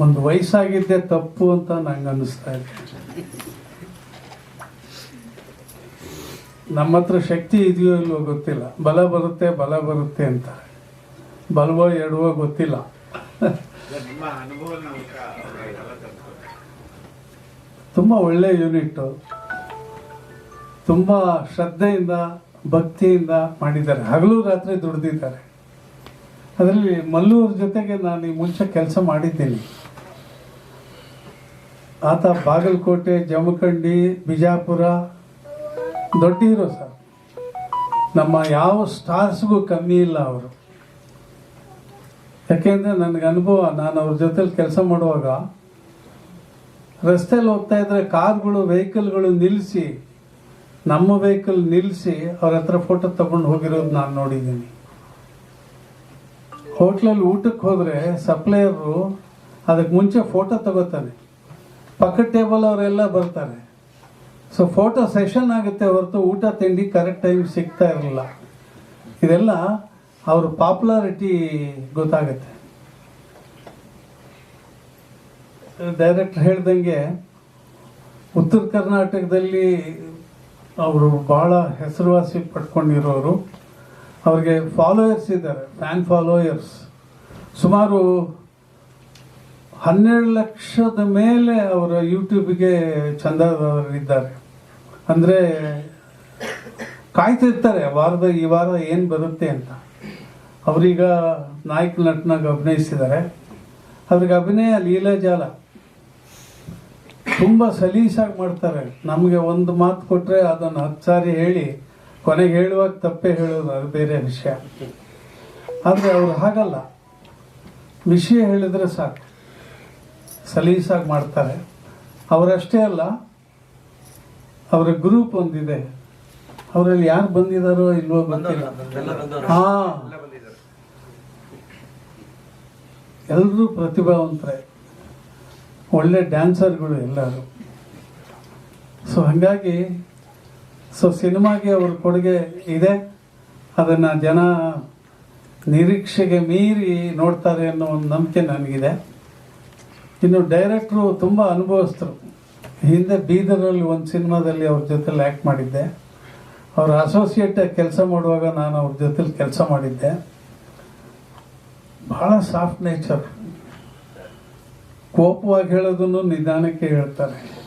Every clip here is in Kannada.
ಒಂದು ವಯಸ್ಸಾಗಿದ್ದೆ ತಪ್ಪು ಅಂತ ನಂಗೆ ಅನ್ನಿಸ್ತಾ ಇದೆ. ನಮ್ಮ ಹತ್ರ ಶಕ್ತಿ ಇದೆಯೋ ಇಲ್ವೋ ಗೊತ್ತಿಲ್ಲ. ಬಲ ಬರುತ್ತೆ ಬಲ ಬರುತ್ತೆ ಅಂತ. ಬಲವೋ ಎಡವೋ ಗೊತ್ತಿಲ್ಲ. ತುಂಬ ಒಳ್ಳೆ ಯೂನಿಟ್ಟು ತುಂಬ ಶ್ರದ್ಧೆಯಿಂದ, ಭಕ್ತಿಯಿಂದ ಮಾಡಿದ್ದಾರೆ. ಹಗಲು ರಾತ್ರಿ ದುಡ್ದಿದ್ದಾರೆ. ಅದರಲ್ಲಿ ಮಲ್ಲೂರ್ ಜೊತೆಗೆ ನಾನು ಈ ಮುಂಚೆ ಕೆಲಸ ಮಾಡಿದ್ದೀನಿ. ಆತ ಬಾಗಲಕೋಟೆ, ಜಮಖಂಡಿ, ಬಿಜಾಪುರ, ದೊಡ್ಡ ಹೀರೋ ಸರ್. ನಮ್ಮ ಯಾವ ಸ್ಟಾರ್ಸ್ಗೂ ಕಮ್ಮಿ ಇಲ್ಲ ಅವರು. ಯಾಕೆಂದರೆ ನನಗೆ ಅನುಭವ, ನಾನು ಅವ್ರ ಜೊತೆಲಿ ಕೆಲಸ ಮಾಡುವಾಗ ರಸ್ತೆಯಲ್ಲಿ ಹೋಗ್ತಾ ಇದ್ರೆ ಕಾರ್ಗಳು, ವೆಹಿಕಲ್ಗಳು ನಿಲ್ಲಿಸಿ, ನಮ್ಮ ವೆಹಿಕಲ್ ನಿಲ್ಲಿಸಿ ಅವ್ರ ಹತ್ರ ಫೋಟೋ ತಗೊಂಡು ಹೋಗಿರೋದು ನಾನು ನೋಡಿದ್ದೀನಿ. ಹೋಟ್ಲಲ್ಲಿ ಊಟಕ್ಕೆ ಹೋದರೆ ಸಪ್ಲೈಯರು ಅದಕ್ಕೆ ಮುಂಚೆ ಫೋಟೋ ತಗೋತಾರೆ. ಪಕ್ಕದ ಟೇಬಲ್ ಅವರೆಲ್ಲ ಬರ್ತಾರೆ. ಸೊ ಫೋಟೋ ಸೆಷನ್ ಆಗುತ್ತೆ ಹೊರತು ಊಟ, ತಿಂಡಿ ಕರೆಕ್ಟ್ ಟೈಮ್ ಸಿಗ್ತಾ ಇರಲಿಲ್ಲ ಇದೆಲ್ಲ ಅವ್ರ ಪಾಪ್ಯುಲಾರಿಟಿ ಗೊತ್ತಾಗುತ್ತೆ. ಡೈರೆಕ್ಟ್ರ್ ಹೇಳ್ದಂಗೆ ಉತ್ತರ ಕರ್ನಾಟಕದಲ್ಲಿ ಅವರು ಭಾಳ ಹೆಸರುವಾಸಿ ಪಡ್ಕೊಂಡಿರೋರು. ಅವ್ರಿಗೆ ಫಾಲೋಯರ್ಸ್ ಇದ್ದಾರೆ ಫ್ಯಾನ್ ಫಾಲೋಯರ್ಸ್ ಸುಮಾರು ಹನ್ನೆರಡು ಲಕ್ಷದ ಮೇಲೆ ಅವರ ಯೂಟ್ಯೂಬ್ಗೆ ಚಂದಾದವರಿದ್ದಾರೆ ಅಂದರೆ ಕಾಯ್ತಿರ್ತಾರೆ ವಾರದ, ಈ ವಾರ ಏನು ಬರುತ್ತೆ ಅಂತ. ಅವರೀಗ ನಾಯಕ ನಟನಾಗ ಅಭಿನಯಿಸಿದ್ದಾರೆ. ಅವ್ರಿಗೆ ಅಭಿನಯ ಲೀಲಾಜಾಲ ತುಂಬ ಸಲೀಸಾಗಿ ಮಾಡ್ತಾರೆ. ನಮಗೆ ಒಂದು ಮಾತು ಕೊಟ್ಟರೆ ಅದನ್ನು ಹತ್ತು ಸಾರಿ ಹೇಳಿ ಕೊನೆಗೆ ಹೇಳುವಾಗ ತಪ್ಪೇ ಹೇಳೋದು ಅದು ಬೇರೆ ವಿಷಯ. ಆದರೆ ಅವ್ರು ಹಾಗಲ್ಲ. ವಿಷಯ ಹೇಳಿದ್ರೆ ಸಾಕು. ಸಲೀಸಾಗಿ ಮಾಡ್ತಾರೆ. ಅವರಷ್ಟೇ ಅಲ್ಲ ಅವರ ಗ್ರೂಪ್ ಒಂದಿದೆ. ಅವರಲ್ಲಿ ಯಾರು ಬಂದಿದ್ದಾರೋ ಇಲ್ವೋ ಬಂದಿಲ್ಲ ಹಾ. ಎಲ್ಲರೂ ಪ್ರತಿಭಾವಂತರೆ. ಒಳ್ಳೆ ಡ್ಯಾನ್ಸರ್ಗಳು ಎಲ್ಲರೂ. ಸೊ ಹಾಗಾಗಿ ಸೊ ಸಿನಿಮಾಗೆ ಅವ್ರ ಕೊಡುಗೆ ಇದೆ. ಅದನ್ನು ಜನ ನಿರೀಕ್ಷೆಗೆ ಮೀರಿ ನೋಡ್ತಾರೆ ಅನ್ನೋ ಒಂದು ನಂಬಿಕೆ ನನಗಿದೆ. ಇನ್ನು ಡೈರೆಕ್ಟ್ರು ತುಂಬ ಅನುಭವಿಸ್ತರು ಹಿಂದೆ ಬೀದರಲ್ಲಿ ಒಂದು ಸಿನಿಮಾದಲ್ಲಿ ಅವ್ರ ಜೊತೆಲಿ ಆ್ಯಕ್ಟ್ ಮಾಡಿದ್ದೆ. ಅವ್ರ ಅಸೋಸಿಯೇಟ್ ಕೆಲಸ ಮಾಡುವಾಗ ನಾನು ಅವ್ರ ಜೊತೆಲಿ ಕೆಲಸ ಮಾಡಿದ್ದೆ. ಬಹಳ ಸಾಫ್ಟ್ ನೇಚರ್ ಕೋಪವಾಗಿ ಹೇಳೋದನ್ನು ನಿಧಾನಕ್ಕೆ ಹೇಳ್ತಾರೆ.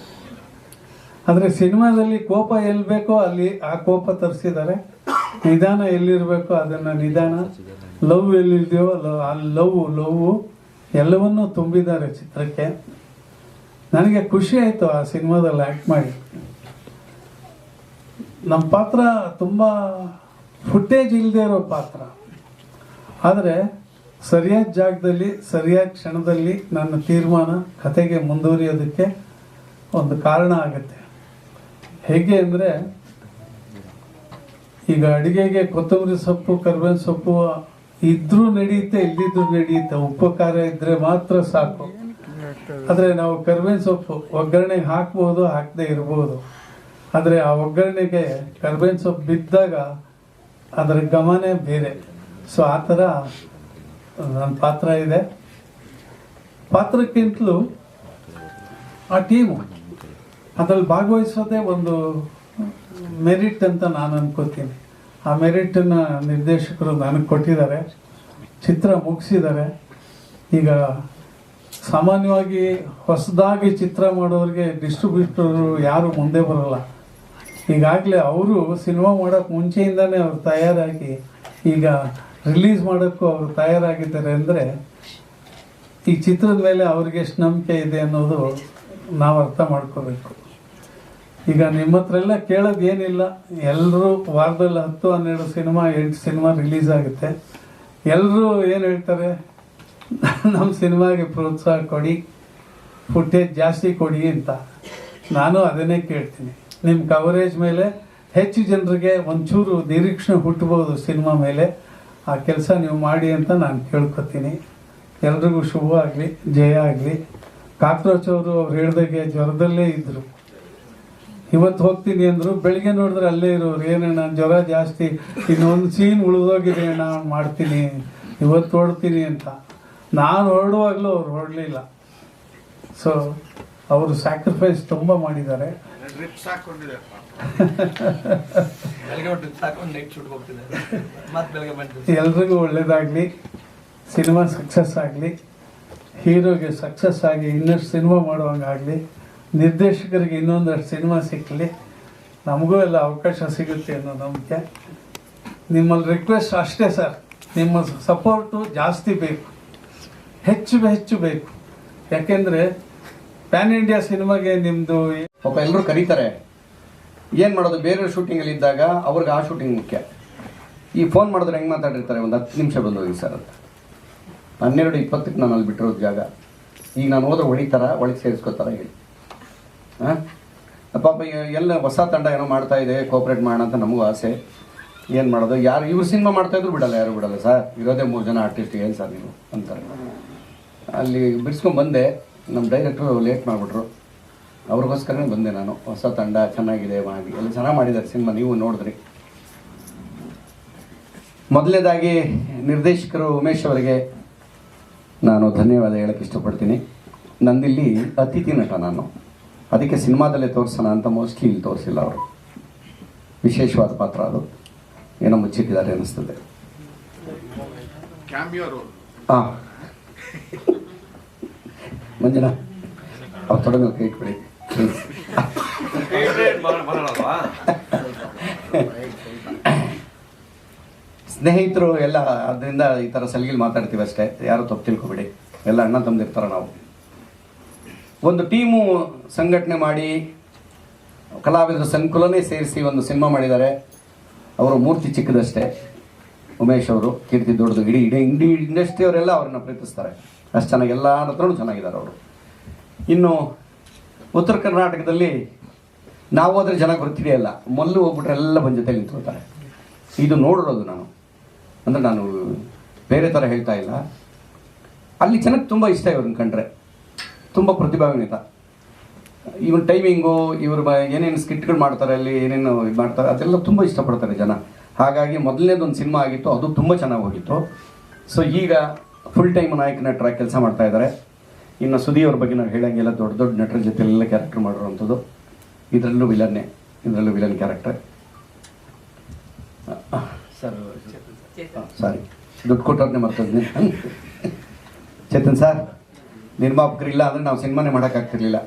ಆದರೆ ಸಿನಿಮಾದಲ್ಲಿ ಕೋಪ ಎಲ್ಲಿ ಬೇಕೋ ಅಲ್ಲಿ ಆ ಕೋಪ ತರಿಸಿದ್ದಾರೆ. ನಿಧಾನ ಎಲ್ಲಿರಬೇಕೋ ಅದನ್ನು ನಿಧಾನ. ಲವ್ ಎಲ್ಲಿದೆಯೋ ಆ ಲವ್ ಲವ್ ಎಲ್ಲವನ್ನೂ ತುಂಬಿದ್ದಾರೆ ಚಿತ್ರಕ್ಕೆ. ನನಗೆ ಖುಷಿ ಆಯಿತು ಆ ಸಿನಿಮಾದಲ್ಲಿ ಆ್ಯಕ್ಟ್ ಮಾಡಿ. ನಮ್ಮ ಪಾತ್ರ ತುಂಬ ಫುಟೇಜ್ ಇಲ್ಲದೆ ಇರೋ ಪಾತ್ರ. ಆದರೆ ಸರಿಯಾದ ಜಾಗದಲ್ಲಿ, ಸರಿಯಾದ ಕ್ಷಣದಲ್ಲಿ ನನ್ನ ತೀರ್ಮಾನ ಕತೆಗೆ ಮುಂದುವರಿಯೋದಕ್ಕೆ ಒಂದು ಕಾರಣ ಆಗುತ್ತೆ. ಹೇಗೆ ಅಂದರೆ, ಈಗ ಅಡುಗೆಗೆ ಕೊತ್ತಂಬರಿ ಸೊಪ್ಪು, ಕರ್ಬೇವಿನ ಸೊಪ್ಪು ಇದ್ರೂ ನಡೆಯುತ್ತೆ, ಇಲ್ಲಿದ್ರೂ ನಡೆಯುತ್ತೆ ಉಪ್ಪು ಖಾರ ಇದ್ರೆ ಮಾತ್ರ ಸಾಕು. ಆದರೆ ನಾವು ಕರ್ಬೇವಿನ ಸೊಪ್ಪು ಒಗ್ಗರಣೆಗೆ ಹಾಕ್ಬೋದು, ಹಾಕದೇ ಇರ್ಬೋದು. ಆದರೆ ಆ ಒಗ್ಗರಣೆಗೆ ಕರ್ಬೇವಿನ ಸೊಪ್ಪು ಬಿದ್ದಾಗ ಅದರ ಗಮನ ಬೇರೆ. ಸೊ ಆ ಥರ ನನ್ನ ಪಾತ್ರ ಇದೆ. ಪಾತ್ರಕ್ಕಿಂತಲೂ ಆ ಟೀಮು ಅದ್ರಲ್ಲಿ ಭಾಗವಹಿಸೋದೇ ಒಂದು ಮೆರಿಟ್ ಅಂತ ನಾನು ಅನ್ಕೋತೀನಿ. ಆ ಮೆರಿಟನ್ನು ನಿರ್ದೇಶಕರು ನನಗೆ ಕೊಟ್ಟಿದ್ದಾರೆ. ಚಿತ್ರ ಮುಗಿಸಿದ್ದಾರೆ. ಈಗ ಸಾಮಾನ್ಯವಾಗಿ ಹೊಸದಾಗಿ ಚಿತ್ರ ಮಾಡೋರಿಗೆ ಡಿಸ್ಟ್ರಿಬ್ಯೂಟರ್ ಯಾರು ಮುಂದೆ ಬರೋಲ್ಲ. ಈಗಾಗಲೇ ಅವರು ಸಿನಿಮಾ ಮಾಡೋಕ್ಕೆ ಮುಂಚೆಯಿಂದನೇ ಅವ್ರು ತಯಾರಾಗಿ ಈಗ ರಿಲೀಸ್ ಮಾಡೋಕ್ಕೂ ಅವರು ತಯಾರಾಗಿದ್ದಾರೆ ಅಂದರೆ ಈ ಚಿತ್ರದ ಮೇಲೆ ಅವ್ರಿಗೆ ಎಷ್ಟು ನಂಬಿಕೆ ಇದೆ ಅನ್ನೋದು ನಾವು ಅರ್ಥ ಮಾಡ್ಕೋಬೇಕು. ಈಗ ನಿಮ್ಮ ಹತ್ರ ಎಲ್ಲ ಕೇಳೋದು ಏನಿಲ್ಲ ಎಲ್ಲರೂ ವಾರದಲ್ಲಿ ಹತ್ತು, ಹನ್ನೆರಡು ಸಿನಿಮಾ, ಎಂಟು ಸಿನಿಮಾ ರಿಲೀಸ್ ಆಗುತ್ತೆ. ಎಲ್ಲರೂ ಏನು ಹೇಳ್ತಾರೆ? ನಮ್ಮ ಸಿನಿಮಾಗೆ ಪ್ರೋತ್ಸಾಹ ಕೊಡಿ, ಫುಟೇಜ್ ಜಾಸ್ತಿ ಕೊಡಿ ಅಂತ. ನಾನು ಅದನ್ನೇ ಕೇಳ್ತೀನಿ. ನಿಮ್ಮ ಕವರೇಜ್ ಮೇಲೆ ಹೆಚ್ಚು ಜನರಿಗೆ ಒಂಚೂರು ನಿರೀಕ್ಷಣೆ ಹುಟ್ಟಬಹುದು ಸಿನಿಮಾ ಮೇಲೆ. ಆ ಕೆಲಸ ನೀವು ಮಾಡಿ ಅಂತ ನಾನು ಕೇಳ್ಕೊತೀನಿ. ಎಲ್ರಿಗೂ ಶುಭ ಆಗಲಿ, ಜಯ ಆಗಲಿ. ಕಾಕ್ರೋಚ್ ಅವರು ಅವ್ರು ಹೇಳ್ದಾಗೆ ಜ್ವರದಲ್ಲೇ ಇದ್ದರು ಇವತ್ತು ಹೋಗ್ತೀನಿ ಅಂದ್ರು ಬೆಳಿಗ್ಗೆ ನೋಡಿದ್ರೆ ಅಲ್ಲೇ ಇರೋರು ಏನಣ್ಣ ಜ್ವರ ಜಾಸ್ತಿ ಇನ್ನೊಂದು ಸೀನ್ ಉಳಿದೋಗಿದೆ ಅಣ್ಣ ಮಾಡ್ತೀನಿ ಇವತ್ತು ಹೊಡ್ತೀನಿ ಅಂತ. ನಾನು ಹೊರಡುವಾಗಲೂ ಅವ್ರು ಹೊರಡಲಿಲ್ಲ. ಸೊ ಅವರು ಸ್ಯಾಕ್ರಿಫೈಸ್ ತುಂಬ ಮಾಡಿದ್ದಾರೆ. ಎಲ್ರಿಗೂ ಒಳ್ಳೇದಾಗಲಿ ಸಿನಿಮಾ ಸಕ್ಸಸ್ ಆಗಲಿ ಹೀರೋಗೆ ಸಕ್ಸಸ್ ಆಗಿ ಇನ್ನಷ್ಟು ಸಿನಿಮಾ ಮಾಡುವಂಗಾಗಲಿ ನಿರ್ದೇಶಕರಿಗೆ ಇನ್ನೊಂದಷ್ಟು ಸಿನಿಮಾ ಸಿಕ್ಕಲಿ ನಮಗೂ ಎಲ್ಲ ಅವಕಾಶ ಸಿಗುತ್ತೆ ಅನ್ನೋ ನಂಬಿಕೆ. ನಿಮ್ಮಲ್ಲಿ ರಿಕ್ವೆಸ್ಟ್ ಅಷ್ಟೇ ಸರ್ ನಿಮ್ಮ ಸಪೋರ್ಟು ಜಾಸ್ತಿ ಬೇಕು. ಹೆಚ್ಚು ಹೆಚ್ಚು ಬೇಕು. ಯಾಕೆಂದರೆ ಪ್ಯಾನ್ ಇಂಡಿಯಾ ಸಿನಿಮಾಗೆ ನಿಮ್ಮದು ಪಾಪ ಎಲ್ಲರೂ ಕರೀತಾರೆ. ಏನು ಮಾಡೋದು? ಬೇರೆ ಶೂಟಿಂಗಲ್ಲಿ ಇದ್ದಾಗ ಅವ್ರಿಗೆ ಆ ಶೂಟಿಂಗ್ ಮುಖ್ಯ. ಈ ಫೋನ್ ಮಾಡಿದ್ರೆ ಹೆಂಗೆ ಮಾತಾಡಿರ್ತಾರೆ? ಒಂದು ಹತ್ತು ನಿಮಿಷ ಬಂದು ಹೋಗಿ ಸರ್ ಅಂತ ಹನ್ನೆರಡು ಇಪ್ಪತ್ತಕ್ಕೆ ನಾನು ಅಲ್ಲಿ ಬಿಟ್ಟಿರೋದು ಜಾಗ. ಈಗ ನಾನು ಹೋದ್ರೆ ಹೊಡಿತಾರ? ಒಳಗೆ ಸೇರಿಸ್ಕೋತಾರ ಹೇಳಿ. ಪಾಪ ಎಲ್ಲ ಹೊಸ ತಂಡ ಏನೋ ಮಾಡ್ತಾ ಇದೆ ಕೋಪ್ರೇಟ್ ಮಾಡೋಣ ಅಂತ ನಮಗೂ ಆಸೆ. ಏನು ಮಾಡೋದು? ಯಾರು ಇವ್ರು ಸಿನಿಮಾ ಮಾಡ್ತಾ ಇದ್ರು ಬಿಡಲ್ಲ, ಯಾರು ಬಿಡಲ್ಲ ಸರ್. ಇರೋದೇ ಮೂರು ಜನ ಆರ್ಟಿಸ್ಟ್ ಏನು ಸರ್ ನೀವು ಅಂತಾರೆ. ಅಲ್ಲಿ ಬಿಡಿಸ್ಕೊಂಡ್ಬಂದೆ ನಮ್ಮ ಡೈರೆಕ್ಟ್ರು ಲೇಟ್ ಮಾಡಿಬಿಟ್ರು. ಅವ್ರಿಗೋಸ್ಕರನೇ ಬಂದೆ ನಾನು. ಹೊಸ ತಂಡ, ಚೆನ್ನಾಗಿದೆ, ಮಾಡಿ. ಎಲ್ಲ ಚೆನ್ನಾಗಿ ಮಾಡಿದ್ದಾರೆ ಸಿನಿಮಾ, ನೀವು ನೋಡಿದ್ರಿ. ಮೊದಲನೇದಾಗಿ ನಿರ್ದೇಶಕರು ಉಮೇಶ್ ಅವರಿಗೆ ನಾನು ಧನ್ಯವಾದ ಹೇಳಕ್ಕೆ ಇಷ್ಟಪಡ್ತೀನಿ. ನಂದಿಲ್ಲಿ ಅತಿಥಿ ನಟ ನಾನು. ಅದಕ್ಕೆ ಸಿನಿಮಾದಲ್ಲೇ ತೋರಿಸೋಣ ಅಂತ ಮೋಸ್ಟ್ಲಿ ಇಲ್ಲಿ ತೋರಿಸಿಲ್ಲ ಅವರು. ವಿಶೇಷವಾದ ಪಾತ್ರ ಅದು. ಏನೋ ಮುಚ್ಚಿಟ್ಟಿದ್ದಾರೆ ರೋಲ್. ಹಾಂ ಮಂಜುನಾ ಅವ್ರು ತೊಡಗ ಕೈ ಇಟ್ಬಿಡಿ. ಪ್ಲೀಸ್ ಸ್ನೇಹಿತರು ಎಲ್ಲ ಅದರಿಂದ ಈ ಥರ ಸಲಿಗೆಲಿ ಮಾತಾಡ್ತೀವಿ ಅಷ್ಟೇ. ಯಾರು ತಪ್ಪು ತಿಳ್ಕೊಬೇಡಿ. ಎಲ್ಲ ಅಣ್ಣ ತಮ್ಮದಿರ್ತಾರೆ ನಾವು. ಒಂದು ಟೀಮು ಸಂಘಟನೆ ಮಾಡಿ ಕಲಾವಿದರ ಸಂಕುಲನೇ ಸೇರಿಸಿ ಒಂದು ಸಿನಿಮಾ ಮಾಡಿದ್ದಾರೆ. ಅವರು ಮೂರ್ತಿ ಚಿಕ್ಕದಷ್ಟೇ. ಉಮೇಶ್ ಅವರು, ಕೀರ್ತಿ ದೊಡ್ಡದು, ಇಡೀ ಇಡೀ ಇಂಡಿ ಇಂಡಸ್ಟ್ರಿ ಅವರೆಲ್ಲ ಅವ್ರನ್ನ ಪ್ರೀತಿಸ್ತಾರೆ. ಅಷ್ಟು ಚೆನ್ನಾಗಿ ಎಲ್ಲ ಹತ್ರನೂ ಚೆನ್ನಾಗಿದ್ದಾರೆ ಅವರು. ಇನ್ನು ಉತ್ತರ ಕರ್ನಾಟಕದಲ್ಲಿ ನಾವು ಜನ ಗೊತ್ತಿದೆಯಲ್ಲ ಮೊಲ್ಲು ಹೋಗ್ಬಿಟ್ರೆ ಎಲ್ಲ ಬಂದ ಜೊತೆ ನಿಂತ್ಕೊಳ್ತಾರೆ. ಇದು ನೋಡಿರೋದು ನಾನು. ಅಂದರೆ ನಾನು ಬೇರೆ ಥರ ಹೇಳ್ತಾ ಇಲ್ಲ. ಅಲ್ಲಿ ಜನಕ್ಕೆ ತುಂಬ ಇಷ್ಟ ಇವ್ರನ್ನ ಕಂಡ್ರೆ. ತುಂಬ ಪ್ರತಿಭಾನ್ವಿತ ಇವನ್ ಟೈಮಿಂಗು ಇವ್ರ ಬ ಏನೇನು ಸ್ಕಿಟ್ಗಳು ಮಾಡ್ತಾರೆ ಅಲ್ಲಿ ಏನೇನು ಇದು ಮಾಡ್ತಾರೆ ಅದೆಲ್ಲ ತುಂಬ ಇಷ್ಟಪಡ್ತಾರೆ ಜನ. ಹಾಗಾಗಿ ಮೊದಲನೇದೊಂದು ಸಿನಿಮಾ ಆಗಿತ್ತು ಅದು ತುಂಬ ಚೆನ್ನಾಗಿ ಹೋಗಿತ್ತು. ಸೊ ಈಗ ಫುಲ್ ಟೈಮ್ ನಾಯಕ ನಟರ ಕೆಲಸ ಮಾಡ್ತಾ ಇದ್ದಾರೆ ಇನ್ನು ಸುದಿ ಅವ್ರ ಬಗ್ಗೆ ನಾವು ಹೇಳಂಗಿಲ್ಲ ದೊಡ್ಡ ದೊಡ್ಡ ನಟರ ಜೊತೆ ಎಲ್ಲ ಕ್ಯಾರೆಕ್ಟರ್ ಮಾಡಿರುವಂಥದ್ದು. ಇದರಲ್ಲೂ ವಿಲನ್ನೇ ಇದರಲ್ಲೂ ವಿಲನ್ ಕ್ಯಾರೆಕ್ಟರ್ ಸರ್ ಸಾರಿ. ದುಡ್ಡು ಕೊಟ್ಟವ್ರನ್ನೇ ಮರ್ತದ್ನಿ. ಚೇತನ್ ಸರ್. ನಿರ್ಮಾಪಕರಿಲ್ಲ ಅಂದರೆ ನಾವು ಸಿನಿಮಾನೇ ಮಾಡೋಕ್ಕಾಗ್ತಿರ್ಲಿಲ್ಲ.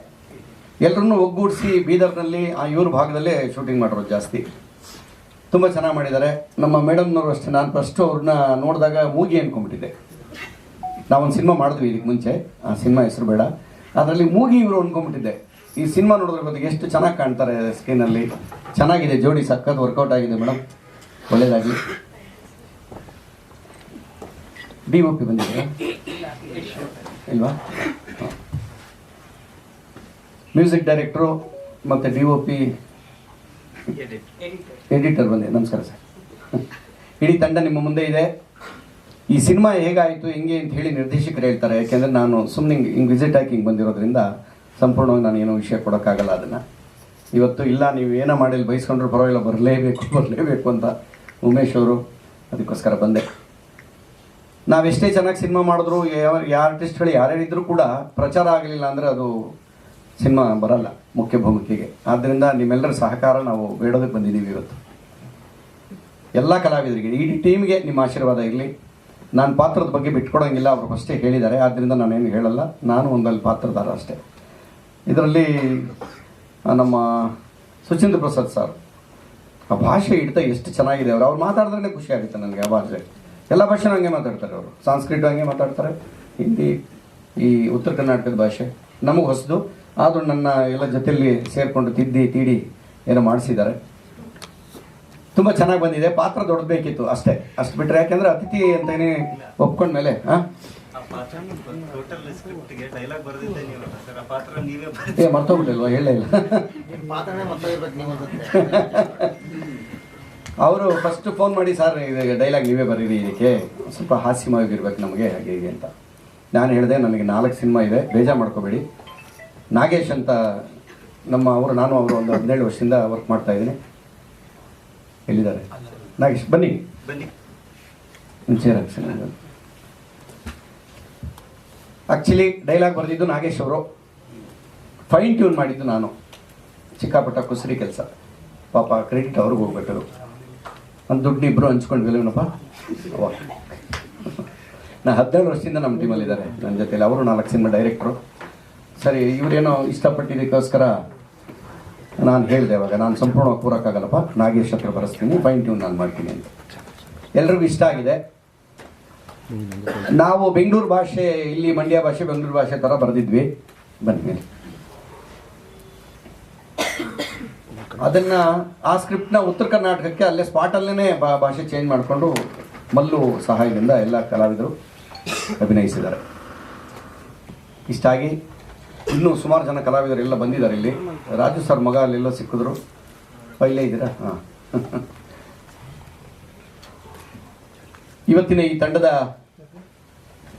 ಎಲ್ಲರನ್ನೂ ಒಗ್ಗೂಡಿಸಿ ಬೀದರ್ನಲ್ಲಿ ಆ ಇವ್ರ ಭಾಗದಲ್ಲೇ ಶೂಟಿಂಗ್ ಮಾಡಿರೋದು ಜಾಸ್ತಿ. ತುಂಬ ಚೆನ್ನಾಗಿ ಮಾಡಿದ್ದಾರೆ. ನಮ್ಮ ಮೇಡಮ್ನವರು ಅಷ್ಟೇ, ನಾನು ಫಸ್ಟು ಅವ್ರನ್ನ ನೋಡಿದಾಗ ಮೂಗಿ ಅಂದ್ಕೊಂಡ್ಬಿಟ್ಟಿದ್ದೆ ನಾವೊಂದು ಸಿನಿಮಾ ಮಾಡಿದ್ವಿ ಇದಕ್ಕೆ ಮುಂಚೆ. ಆ ಸಿನಿಮಾ ಹೆಸರು ಬೇಡ. ಅದರಲ್ಲಿ ಮೂಗಿ ಇವರು ಅಂದ್ಕೊಂಡ್ಬಿಟ್ಟಿದ್ದೆ ಈ ಸಿನಿಮಾ ನೋಡಿದ್ರೆ ಗೊತ್ತಿಗೆ ಎಷ್ಟು ಚೆನ್ನಾಗಿ ಕಾಣ್ತಾರೆ ಸ್ಕ್ರೀನಲ್ಲಿ. ಚೆನ್ನಾಗಿದೆ, ಜೋಡಿ ಸಖತ್ ವರ್ಕೌಟ್ ಆಗಿದೆ ಮೇಡಮ್. ಒಳ್ಳೆಯದಾಗಿ ಡಿ ಒ ಪಿ ಬಂದಿದೆ. ಇಲ್ವಾ? ಮ್ಯೂಸಿಕ್ ಡೈರೆಕ್ಟ್ರು ಮತ್ತು ಡಿ ಒ ಪಿ ಎಡಿಟರ್ ಬಂದೆ. ನಮಸ್ಕಾರ ಸರ್. ಇಡೀ ತಂಡ ನಿಮ್ಮ ಮುಂದೆ ಇದೆ. ಈ ಸಿನಿಮಾ ಹೇಗಾಯಿತು, ಹೆಂಗೆ ಅಂತ ಹೇಳಿ ನಿರ್ದೇಶಕರು ಹೇಳ್ತಾರೆ. ಯಾಕೆಂದರೆ ನಾನು ಸುಮ್ಮನೆ ಹಿಂಗೆ ವಿಸಿಟ್ ಹಾಕಿ ಹಿಂಗೆ ಬಂದಿರೋದ್ರಿಂದ ಸಂಪೂರ್ಣವಾಗಿ ನಾನು ಏನೋ ವಿಷಯ ಕೊಡೋಕ್ಕಾಗಲ್ಲ ಅದನ್ನು. ಇವತ್ತು ಇಲ್ಲ, ನೀವು ಏನೋ ಮಾಡಿಲ್ಲ ಬಯಸ್ಕೊಂಡ್ರು ಪರವಾಗಿಲ್ಲ, ಬರಲೇಬೇಕು ಬರಲೇಬೇಕು ಅಂತ ಉಮೇಶ್ ಅವರು ಅದಕ್ಕೋಸ್ಕರ ಬಂದೆ. ನಾವೆಷ್ಟೇ ಚೆನ್ನಾಗಿ ಸಿನಿಮಾ ಮಾಡಿದ್ರು, ಯಾವ ಆರ್ಟಿಸ್ಟ್ಗಳು ಯಾರ್ಯಾರಿದ್ರೂ ಕೂಡ ಪ್ರಚಾರ ಆಗಲಿಲ್ಲ ಅಂದರೆ ಅದು ಸಿನಿಮಾ ಬರಲ್ಲ, ಮುಖ್ಯ ಭೂಮಿಕೆಗೆ. ಆದ್ದರಿಂದ ನಿಮ್ಮೆಲ್ಲರ ಸಹಕಾರ ನಾವು ಬೇಡೋದಕ್ಕೆ ಬಂದಿದ್ದೀವಿ ಇವತ್ತು. ಎಲ್ಲ ಕಲಾವಿದರಿಗೆ, ಇಡೀ ಟೀಮ್ಗೆ ನಿಮ್ಮ ಆಶೀರ್ವಾದ ಇರಲಿ. ನಾನು ಪಾತ್ರದ ಬಗ್ಗೆ ಬಿಟ್ಕೊಡೋಂಗಿಲ್ಲ, ಅವರು ಫಸ್ಟೇ ಹೇಳಿದ್ದಾರೆ. ಆದ್ದರಿಂದ ನಾನೇನು ಹೇಳಲ್ಲ, ನಾನು ಒಂದಲ್ಲಿ ಪಾತ್ರದಾರ ಅಷ್ಟೇ. ಇದರಲ್ಲಿ ನಮ್ಮ ಸುಚೇಂದ್ರ ಪ್ರಸಾದ್ ಸರ್, ಆ ಭಾಷೆ ಹಿಡಿತ ಎಷ್ಟು ಚೆನ್ನಾಗಿದೆ ಅವರು. ಅವ್ರು ಮಾತಾಡಿದ್ರೆ ಖುಷಿ ಆಗುತ್ತೆ ನನಗೆ ಆ ಭಾಷೆ. ಎಲ್ಲ ಭಾಷೆನೂ ಹಂಗೆ ಮಾತಾಡ್ತಾರೆ ಅವರು. ಸಂಸ್ಕೃತ ಹಂಗೆ ಮಾತಾಡ್ತಾರೆ ಹಿಂದಿ ಈ ಉತ್ತರ ಕರ್ನಾಟಕದ ಭಾಷೆ. ನಮಗೆ ಹೊಸದು. ಆದರೂ ನನ್ನ ಎಲ್ಲ ಜೊತೆಯಲ್ಲಿ ಸೇರಿಕೊಂಡು ತಿದ್ದಿ ತೀಡಿ ಏನೋ ಮಾಡಿಸಿದ್ದಾರೆ. ತುಂಬ ಚೆನ್ನಾಗಿ ಬಂದಿದೆ. ಪಾತ್ರ ದೊಡ್ಡಬೇಕಿತ್ತು ಅಷ್ಟೇ. ಅಷ್ಟು ಬಿಟ್ಟರೆ ಯಾಕೆಂದ್ರೆ ಅತಿಥಿ ಅಂತೇನೆ ಒಪ್ಕೊಂಡ್ಮೇಲೆ ಹಾಂ ಟೋಟಲ್ ಸ್ಕ್ರಿಪ್ಟ್ಗೆ ಡೈಲಾಗ್ ಬರೆದಿದ್ದೆ ನೀವು ಪಾತ್ರ ನೀವೇ ಏ ಮರ್ತೋಗ್ಬಿಟ್ಟಿಲ್ವಾ? ಹೇಳೇ ಇಲ್ಲ. ಮಾತಾಡೇ ಮರ್ತೋಗಿರ್ಬೇಕು ನೀವು ಅವರು ಫಸ್ಟ್ ಫೋನ್ ಮಾಡಿ ಸರ್ ಇದು ಡೈಲಾಗ್ ನೀವೇ ಬರೀರಿ ಇದಕ್ಕೆ. ಸ್ವಲ್ಪ ಹಾಸ್ಯವಾಗಿರ್ಬೇಕು ನಮಗೆ ಹಾಗೆ ಹೀಗೆ ಅಂತ. ನಾನು ಹೇಳಿದೆ ನನಗೆ ನಾಲ್ಕು ಸಿನಿಮಾ ಇದೆ ಬೇಜಾ ಮಾಡ್ಕೋಬೇಡಿ. ನಾಗೇಶ್ ಅಂತ ನಮ್ಮ ಅವರು ನಾನು ಅವರು ಒಂದು ಹದಿನೇಳು ವರ್ಷದಿಂದ ವರ್ಕ್ ಮಾಡ್ತಾ ಇದ್ದೀನಿ. ಎಲ್ಲಿದ್ದಾರೆ? ನಾಗೇಶ್ ಬನ್ನಿ. ಬನ್ನಿ. ಚೇರ್ ಆ್ಯಕ್ಚುಲಿ ಡೈಲಾಗ್ ಬರೆದಿದ್ದು ನಾಗೇಶ್ ಅವರು. ಫೈನ್ ಟ್ಯೂನ್ ಮಾಡಿದ್ದು ನಾನು. ಚಿಕ್ಕಾಪಟ್ಟ ಕುಸರಿ ಕೆಲಸ. ಪಾಪ ಕ್ರೆಡಿಟ್ ಅವ್ರಿಗೆ ಹೋಗ್ಬೇಕು ಒಂದು ದುಡ್ಡು ಇಬ್ಬರು ಹಂಚ್ಕೊಂಡ್ವಿಲ್ಲನಪ್ಪ ಅವ ನಾ ಹದಿನೇಳು ವರ್ಷದಿಂದ ನಮ್ಮ ಟೀಮಲ್ಲಿದ್ದಾರೆ ನನ್ನ ಜೊತೆಲಿ ಅವರು ನಾಲ್ಕು ಸಿನಿಮಾ ಡೈರೆಕ್ಟ್ರು ಸರಿ, ಇವರೇನೋ ಇಷ್ಟಪಟ್ಟಿದ್ದಕ್ಕೋಸ್ಕರ ನಾನು ಹೇಳಿದೆ ಅವಾಗ ನಾನು ಸಂಪೂರ್ಣವಾಗಿ ಕೂರೋಕ್ಕಾಗಲ್ಲಪ್ಪ. ನಾಗೇಶ್ ಹತ್ರ ಬರೆಸ್ತೀನಿ ಫೈನ್ ಟ್ಯೂನ್ ನಾನು ಮಾಡ್ತೀನಿ ಅಂತ. ಎಲ್ರಿಗೂ ಇಷ್ಟ ಆಗಿದೆ. ನಾವು ಬೆಂಗಳೂರು ಭಾಷೆ, ಇಲ್ಲಿ ಮಂಡ್ಯ ಭಾಷೆ, ಬೆಂಗಳೂರು ಭಾಷೆ ಥರ ಬರೆದಿದ್ವಿ. ಬಂದ್ಮೇಲೆ ಅದನ್ನ ಆ ಸ್ಕ್ರಿಪ್ಟ್ನ ಉತ್ತರ ಕರ್ನಾಟಕಕ್ಕೆ ಅಲ್ಲೇ ಸ್ಪಾಟಲ್ಲೇ ಭಾಷೆ ಚೇಂಜ್ ಮಾಡಿಕೊಂಡು ಮಲ್ಲು ಸಹಾಯದಿಂದ ಎಲ್ಲ ಕಲಾವಿದರು ಅಭಿನಯಿಸಿದ್ದಾರೆ. ಇಷ್ಟಾಗಿ ಇನ್ನೂ ಸುಮಾರು ಜನ ಕಲಾವಿದರು ಎಲ್ಲ ಬಂದಿದ್ದಾರೆ ಇಲ್ಲಿ. ರಾಜು ಸರ್ ಮಗ ಅಲ್ಲೆಲ್ಲ ಸಿಕ್ಕಿದ್ರು. ಪೈಲೆ ಇದ್ದೀರಾ? ಹಾಂ. ಇವತ್ತಿನ ಈ ತಂಡದ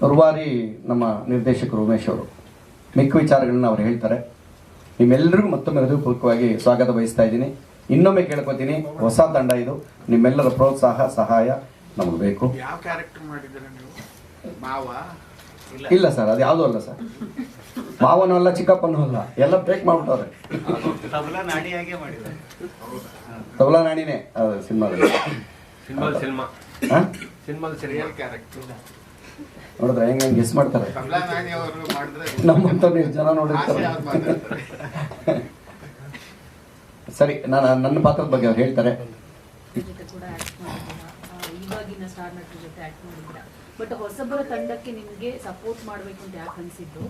ರುವಾರಿ ನಮ್ಮ ನಿರ್ದೇಶಕರು ಉಮೇಶ್ ಅವರು. ಮಿಕ್ಕ ವಿಚಾರಗಳನ್ನ ಅವ್ರು ಹೇಳ್ತಾರೆ. ನಿಮ್ಮೆಲ್ಲರಿಗೂ ಮತ್ತೊಮ್ಮೆ ಹೃದಯಪೂರ್ವಕವಾಗಿ ಸ್ವಾಗತ ಬಯಸ್ತಾ ಇದ್ದೀನಿ. ಇನ್ನೊಮ್ಮೆ ಕೇಳ್ಕೊತೀನಿ ಹೊಸ ತಂಡ ಇದು. ನಿಮ್ಮೆಲ್ಲರ ಪ್ರೋತ್ಸಾಹ ಸಹಾಯ ನಮಗೆ ಬೇಕು. ಯಾವ ಕ್ಯಾರೆಕ್ಟರ್ ಮಾಡಿದ್ದೀರ ನೀವು? ಮಾವ? ಇಲ್ಲ. ಸರ್ ಅದು ಯಾವುದೂ ಅಲ್ಲ ಸರ್. ಮಾವನೂ ಅಲ್ಲ ಚಿಕ್ಕಪ್ಪನೂ ಅಲ್ಲ. ಎಲ್ಲ ಬ್ರೇಕ್ ಮಾಡ್ಬಿಟ್ಟವ್ರೆ. ತಬಲಾ ನಾಣಿನೇ ಸಿನಿಮಾದಲ್ಲಿ. ಸಿನಿಮಾ. ಸಿನಿಮಾ. ಸಿನಿಮಾ ನೋಡಿದ್ರೆ ಹೆಂಗೆ ಹೆಂಗೆ ಗೆಸ್ ಮಾಡ್ತಾರೆ. ನಮ್ಮಂಥವ್ರು ಜನ ನೋಡಿರ್ತಾರೆ. ಸರಿ ನಾನು ನನ್ನ ಪಾತ್ರದ ಬಗ್ಗೆ ಅವ್ರು ಹೇಳ್ತಾರೆ. ಬಟ್ ಹೊಸಬರ ತಂಡಕ್ಕೆ ನಿಮಗೆ ಸಪೋರ್ಟ್ ಮಾಡಬೇಕು ಅಂತ ಯಾಕೆ ಅನಿಸಿದ್ದು?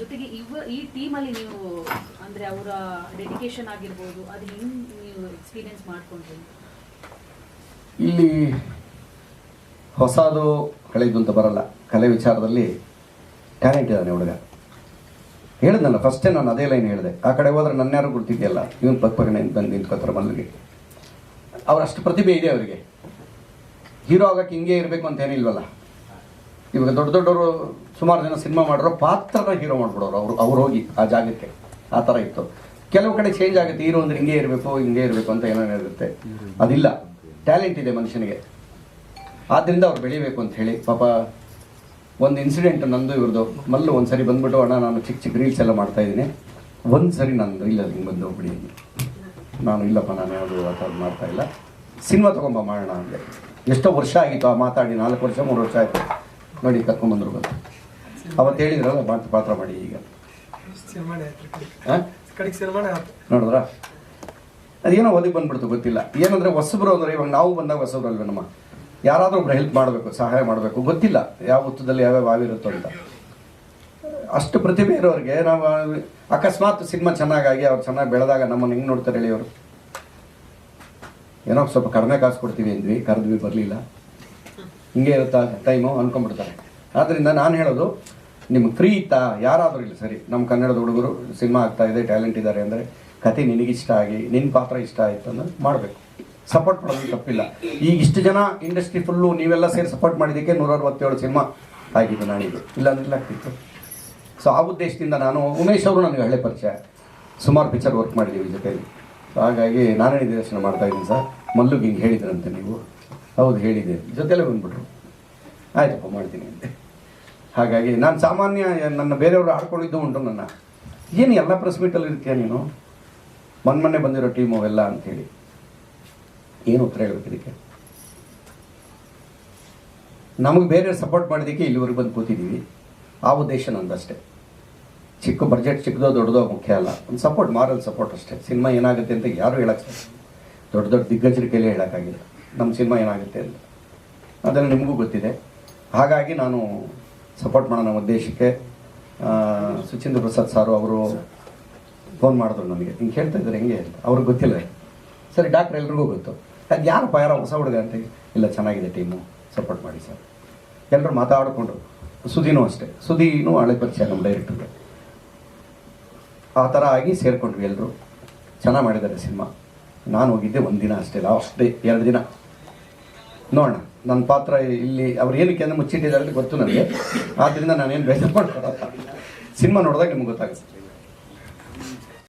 ಜೊತೆಗೆ ಇವ ಈ ಟೀಮಲ್ಲಿ ನೀವು ಅಂದ್ರೆ ಅವರ ಡೆಡಿಕೇಶನ್ ಆಗಿರ್ಬೋದು ಅದು ಹೆಂಗ್ ನೀವು ಎಕ್ಸ್ಪೀರಿಯನ್ಸ್ ಮಾಡ್ಕೊಂಡ್ರಿ? ಇಲ್ಲಿ ಹೊಸದು ಹಳೆಯದು ಅಂತ ಬರಲ್ಲ. ಕಲೆ ವಿಚಾರದಲ್ಲಿ ಟ್ಯಾಲೆಂಟ್ ಇದ್ದಾನೆ ಹುಡುಗ. ಹೇಳಿದ್ನಲ್ಲ ಫಸ್ಟೇ ನಾನು ಅದೇ ಲೈನ್ ಹೇಳಿದೆ. ಆ ಕಡೆ ಹೋದ್ರೆ ನನ್ನ ಯಾರು ಗುರ್ತಿದೆಯಲ್ಲ? ಇವನು ಪಕ್ಕಪಕ್ಕನೆ ಬಂದು ನಿಂತ್ಕೋತಾರೆ ಮಲ್ಲಿಗೆ ಅವರಷ್ಟು ಪ್ರತಿಭೆ ಇದೆ ಅವರಿಗೆ. ಹೀರೋ ಆಗಕ್ಕೆ ಹಿಂಗೆ ಇರಬೇಕು ಅಂತ ಏನಿಲ್ವಲ್ಲ ಇವಾಗ ದೊಡ್ಡ ದೊಡ್ಡವರು ಸುಮಾರು ಜನ ಸಿನಿಮಾ ಮಾಡಿರೋ ಪಾತ್ರನ ಹೀರೋ ಮಾಡಿಬಿಡೋರು ಅವರು. ಅವ್ರು ಹೋಗಿ ಆ ಜಾಗಕ್ಕೆ. ಆ ಥರ ಇತ್ತು. ಕೆಲವು ಕಡೆ ಚೇಂಜ್ ಆಗುತ್ತೆ. ಹೀರೋ ಅಂದ್ರೆ ಹಿಂಗೆ ಇರಬೇಕು ಹಿಂಗೆ ಇರಬೇಕು ಅಂತ ಏನೇನು ಇರುತ್ತೆ. ಅದಿಲ್ಲ. ಟ್ಯಾಲೆಂಟ್ ಇದೆ ಮನುಷ್ಯನಿಗೆ. ಆದ್ದರಿಂದ ಅವ್ರು ಬೆಳಿಬೇಕು ಅಂತ ಹೇಳಿ. ಪಾಪ ಒಂದು ಇನ್ಸಿಡೆಂಟ್ ನಂದು ಇವ್ರದ್ದು ಮಲ್ಲು ಒಂದು ಸರಿ ಬಂದ್ಬಿಟ್ಟು, ಅಣ್ಣ, ನಾನು ಚಿಕ್ಕ ಚಿಕ್ಕ ರೀಲ್ಸ್ ಎಲ್ಲ ಮಾಡ್ತಾ ಇದ್ದೀನಿ. ಒಂದು ಸರಿ ನಾನು ಇಲ್ಲ ಹಿಂಗೆ ಬಂದು ಅಂದ್ರು. ನಾನು, ಇಲ್ಲಪ್ಪ, ನಾನು ಯಾವುದು ಆ ಥರ ಮಾಡ್ತಾ ಇಲ್ಲ. ಸಿನಿಮಾ ತೊಗೊಂಬ, ಮಾಡೋಣ ಅಂದರೆ ಎಷ್ಟೋ ವರ್ಷ ಆಗಿತ್ತು ಆ ಮಾತಾಡಿ, ನಾಲ್ಕು ವರ್ಷ, ಮೂರು ವರ್ಷ ಆಯಿತು. ನೋಡಿ ಕರ್ಕೊಂಬಂದ್ರು ಬಂದು ಅವತ್ತು ಹೇಳಿದ್ರಲ್ಲ ಮಾತು ಪಾತ್ರ ಮಾಡಿ ಈಗ. ನೋಡಿದ್ರ? ಅದೇನೋ ಒದಗಿ ಬಂದ್ಬಿಡ್ತು, ಗೊತ್ತಿಲ್ಲ. ಏನಂದ್ರೆ, ಹೊಸಬ್ರು ಅಂದ್ರೆ ಇವಾಗ ನಾವು ಬಂದಾಗ ಹೊಸಬ್ರು ಅಲ್ವೇ ನಮ್ಮ ಯಾರಾದ್ರೂ ಒಬ್ರು ಹೆಲ್ಪ್ ಮಾಡಬೇಕು, ಸಹಾಯ ಮಾಡಬೇಕು, ಗೊತ್ತಿಲ್ಲ ಯಾವ ಹುತ್ತದಲ್ಲಿ ಯಾವ್ಯಾವ ಆಗಿರುತ್ತೋ ಅಂತ. ಅಷ್ಟು ಪ್ರತಿಭೆ ಇರೋರಿಗೆ ನಾವು ಅಕಸ್ಮಾತ್ ಸಿನಿಮಾ ಚೆನ್ನಾಗಾಗಿ ಅವ್ರು ಚೆನ್ನಾಗಿ ಬೆಳೆದಾಗ ನಮ್ಮನ್ನು ಹೆಂಗೆ ನೋಡ್ತಾರೆ ಹೇಳಿ ಅವರು? ಏನೋ ಸ್ವಲ್ಪ ಕಡಿಮೆ ಕಾಸು ಕೊಡ್ತೀವಿ ಅಂದ್ವಿ, ಕರೆದ್ವಿ, ಬರಲಿಲ್ಲ. ಹಿಂಗೆ ಇರುತ್ತಾ ಟೈಮು ಅಂದ್ಕೊಂಡ್ಬಿಡ್ತಾರೆ ಆದ್ದರಿಂದ ನಾನು ಹೇಳೋದು, ನಿಮ್ಗೆ ಫ್ರೀ ಇತ್ತಾ, ಯಾರಾದರೂ ಇಲ್ಲ, ಸರಿ ನಮ್ಮ ಕನ್ನಡದ ಹುಡುಗರು ಸಿನಿಮಾ ಆಗ್ತಾ ಇದೆ ಟ್ಯಾಲೆಂಟ್ ಇದ್ದಾರೆ ಅಂದರೆ ಕತೆ ನಿನಗಿಷ್ಟ ಆಗಿ ನಿನ್ನ ಪಾತ್ರ ಇಷ್ಟ ಆಯಿತು ಅನ್ನೋದು ಮಾಡಬೇಕು. ಸಪೋರ್ಟ್ ಮಾಡೋದು ತಪ್ಪಿಲ್ಲ. ಈಗ ಇಷ್ಟು ಜನ ಇಂಡಸ್ಟ್ರಿ ಫುಲ್ಲು ನೀವೆಲ್ಲ ಸೇರಿ ಸಪೋರ್ಟ್ ಮಾಡಿದ್ದಕ್ಕೆ ನೂರ ಅರವತ್ತೇಳು ಸಿನಿಮಾ ಆಗಿದ್ದು ನಾನಿದು ಇಲ್ಲ ಅಂದ್ರೆ ಆಗ್ತಿತ್ತು. ಸೊ ಆ ಉದ್ದೇಶದಿಂದ ನಾನು ಉಮೇಶ್ ಅವರು ನನಗೆ ಹಳೆ ಪರಿಚಯ. ಸುಮಾರು ಪಿಕ್ಚರ್ ವರ್ಕ್ ಮಾಡಿದ್ದೀವಿ ಜೊತೆಯಲ್ಲಿ. ಹಾಗಾಗಿ ನಾನೇ ನಿರ್ದೇಶನ ಮಾಡ್ತಾ ಇದ್ದೀನಿ ಸರ್. ಮಲ್ಲುಗೆ ಹಿಂಗೆ ಹೇಳಿದ್ರಂತೆ ನೀವು. ಹೌದು, ಹೇಳಿದೆ. ಜೊತೆಲೇ ಬಂದ್ಬಿಟ್ರು. ಆಯ್ತಪ್ಪ, ಮಾಡ್ತೀನಿ ಅಂತೆ. ಹಾಗಾಗಿ ನಾನು ಸಾಮಾನ್ಯ ನನ್ನ ಬೇರೆಯವರು ಆಡ್ಕೊಂಡಿದ್ದು ಉಂಟು ನನ್ನ. ಏನು ಎಲ್ಲ ಪ್ರೆಸ್ ಮೀಟಲ್ಲಿ ಇರ್ತೀಯ ನೀನು? ಮೊನ್ನೆ ಬಂದಿರೋ ಟೀಮು ಅವೆಲ್ಲ ಅಂಥೇಳಿ ಏನು ಉತ್ತರ ಹೇಳ್ಬೇಕು ಇದಕ್ಕೆ? ನಮಗೆ ಬೇರೆ ಸಪೋರ್ಟ್ ಮಾಡಿದ್ದಕ್ಕೆ ಇಲ್ಲಿವರೆಗೆ ಬಂದು ಕೂತಿದ್ದೀವಿ. ಆ ಉದ್ದೇಶ ನಂದಷ್ಟೇ. ಚಿಕ್ಕ ಬಜೆಟ್ ಚಿಕ್ಕದೋ ದೊಡ್ಡದೋ ಮುಖ್ಯ ಅಲ್ಲ. ಒಂದು ಸಪೋರ್ಟ್ ಮಾರಲ್ ಸಪೋರ್ಟ್ ಅಷ್ಟೇ. ಸಿನಿಮಾ ಏನಾಗುತ್ತೆ ಅಂತ ಯಾರು ಹೇಳಕ್ಕೆ ದೊಡ್ಡ ದೊಡ್ಡ ದಿಗ್ಗಜರ ಕೈಲೇ ಹೇಳೋಕ್ಕಾಗಿಲ್ಲ. ನಮ್ಮ ಸಿನಿಮಾ ಏನಾಗುತ್ತೆ ಅಂತ. ಅದನ್ನು ನಿಮಗೂ ಗೊತ್ತಿದೆ. ಹಾಗಾಗಿ ನಾನು ಸಪೋರ್ಟ್ ಮಾಡೋಣ ಉದ್ದೇಶಕ್ಕೆ ಸುಚೀಂದ್ರ ಪ್ರಸಾದ್ ಸಾರು ಅವರು ಫೋನ್ ಮಾಡಿದ್ರು ನನಗೆ ಹಿಂಗೆ ಹೇಳ್ತಾ ಇದ್ದಾರೆ, ಹೆಂಗೆ ಅವ್ರಿಗೆ ಗೊತ್ತಿಲ್ಲ. ಸರಿ, ಡಾಕ್ಟ್ರ್ ಎಲ್ರಿಗೂ ಗೊತ್ತು. ಯಾರಪ್ಪ ಯಾರೋ ಹೊಸ ಹುಡುಗ ಅಂತ ಇಲ್ಲ, ಚೆನ್ನಾಗಿದೆ ಟೀಮು ಸಪೋರ್ಟ್ ಮಾಡಿ ಸರ್ ಎಲ್ಲರೂ ಮಾತಾಡಿಕೊಂಡ್ರು ಸುದೀನು ಅಷ್ಟೇ. ಸುದೀನೂ ಹಳೆ ಪರಿಚಯ ನಮ್ಮ ಡೈರೆಕ್ಟರ್ ಆ ಥರ ಆಗಿ ಸೇರಿಕೊಂಡ್ವಿ ಎಲ್ಲರೂ ಚೆನ್ನಾಗಿ ಮಾಡಿದ್ದಾರೆ ಸಿನಿಮಾ. ನಾನು ಹೋಗಿದ್ದೆ ಒಂದು ದಿನ ಅಷ್ಟೇ ಲಾಸ್ಟ್ ಡೇ ಎರಡು ದಿನ. ನೋಡೋಣ. ನನ್ನ ಪಾತ್ರ ಇಲ್ಲಿ, ಅವ್ರು ಏನಕ್ಕೆ ಅಂದರೆ ಮುಚ್ಚಿಟ್ಟಿದ್ದಾರೆ ಗೊತ್ತು ನನಗೆ. ಆದ್ದರಿಂದ ನಾನೇನು ಬೇಜಾರು ಮಾಡ್ಕೊಳಲ್ಲ ಸಿನಿಮಾ ನೋಡಿದಾಗ ನಿಮ್ಗೆ ಗೊತ್ತಾಗುತ್ತೆ.